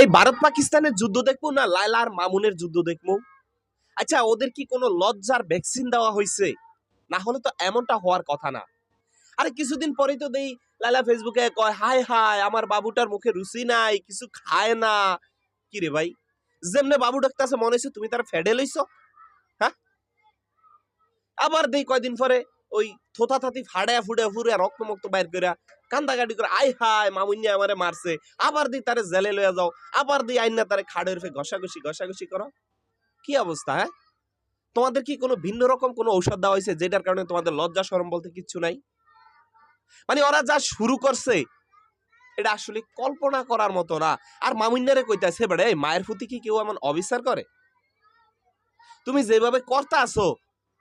এই ভারত পাকিস্তানের যুদ্ধ দেখব না লায়লা আর মামুনের যুদ্ধ দেখব? আচ্ছা ওদের কি কোনো লজ্জার ভ্যাকসিন দেওয়া হয়েছে না হলে তো এমনটা হওয়ার কথা না। আরে, কিছুদিন পরেই তো দেই লালা ফেসবুকে কয় হাই হাই আমার বাবুটার মুখে রুচি নাই, কিছু খায় না। কি রে ভাই? যেমনে বাবু ডাকতেছে, মনে হচ্ছে তুমি তার ফেডে লইছো? হ্যাঁ? আবার দেই কয়দিন পরে ওই থোতা থাতি ফাড়ায়া ফুড়ে ফুড়ে রক্ত মুক্ত বাইর করে কান্দাকাটি করে আই হাই মামুনিয়া আমারে মারছে। আবার দি তারে জেলে লইয়া যাও। আবার দি আইনা তারে খাড়ের ফে ঘষাঘষি ঘষাঘষি করো। কি অবস্থা হ্যাঁ? তোমাদের কি কোনো ভিন্ন রকম কোনো ঔষধ দেওয়া হয়েছে যেটার কারণে তোমাদের লজ্জা, শরম বলতে কিচ্ছু নাই? মানে ওরা যা শুরু করছে, এটা আসলে কল্পনা করার মতো না। আর মামুন্যারে কইতাছে, বেড়ে মায়ের প্রতি কি কেউ এমন অবিচার করে? তুমি যেভাবে করতে আসো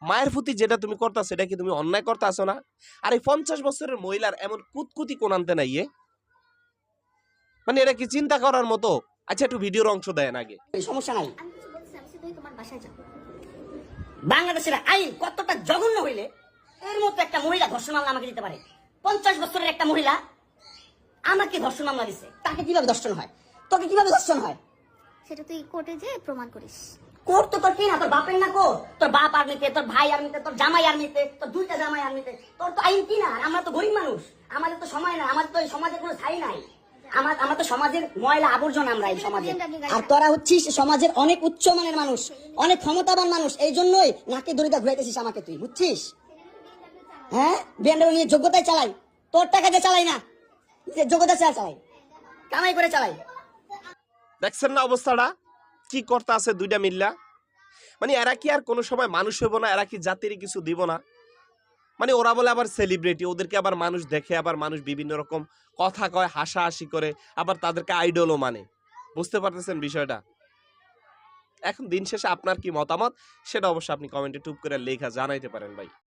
মায়ের প্রতি যেটা তুমি করতা সেটা কি তুমি অন্যায় করতে আসো না? আর এই পঞ্চাশ বছরের মহিলার এমন কুতকুতি কোন আনতে নাই মানে এটা কি চিন্তা করার মতো? আচ্ছা একটু ভিডিওর অংশ দেন আগে। সমস্যা নাই। আমি কিছু বলছি আমি শুধু তোমার বাসায় যাব। বাংলাদেশের আইন কতটা জঘন্য হইলে এর মতো একটা মহিলা ধর্ষণ মামলা আমাকে দিতে পারে? পঞ্চাশ বছরের একটা মহিলা আমাকে ধর্ষণ মামলা দিছে। তাকে কীভাবে ধর্ষণ হয়? তোকে কীভাবে ধর্ষণ হয়? সেটা তুই কোর্টে যে প্রমাণ করিস। কোর তো তোর কি না? তোর বাপের না কোর তোর বাপ আর্মিতে, তোর ভাই আর্মিতে, তোর জামাই আর্মিতে, তোর দুইটা জামাই আর্মিতে। তোর তো আইন কি না? আর আমরা তো গরিব মানুষ। আমাদের তো সময় নাই, আমাদের তো এই সমাজের কোনো ছাই নাই। আমার আমরা তো সমাজের ময়লা আবর্জনা আমরা এই সমাজে। আর তোরা হচ্ছিস সমাজের অনেক উচ্চ মানের মানুষ, অনেক ক্ষমতাবান মানুষ। এই জন্যই নাকে দড়িটা ঘুরাইতেছিস আমাকে তুই, বুঝছিস? হ্যাঁ? বিএনডব্লিউ নিয়ে যোগ্যতায় চালাই। তোর টাকা দিয়ে চালাই না। যোগ্যতা চালাই। কামাই করে চালাই। দেখছেন না অবস্থাটা? কি করতে আছে দুইটা মিল্লা? মানে এরা কি আর কোনো সময় মানুষ হইব না? এরা কি জাতির কিছু দিব না? মানে ওরা বলে আবার সেলিব্রিটি ওদেরকে আবার মানুষ দেখে, আবার মানুষ বিভিন্ন রকম কথা কয়, হাসাহাসি করে, আবার তাদেরকে আইডলও মানে। বুঝতে পারতেছেন বিষয়টা? এখন দিন শেষে আপনার কি মতামত? সেটা অবশ্যই আপনি কমেন্টে টুপ করে লেখা জানাইতে পারেন ভাই।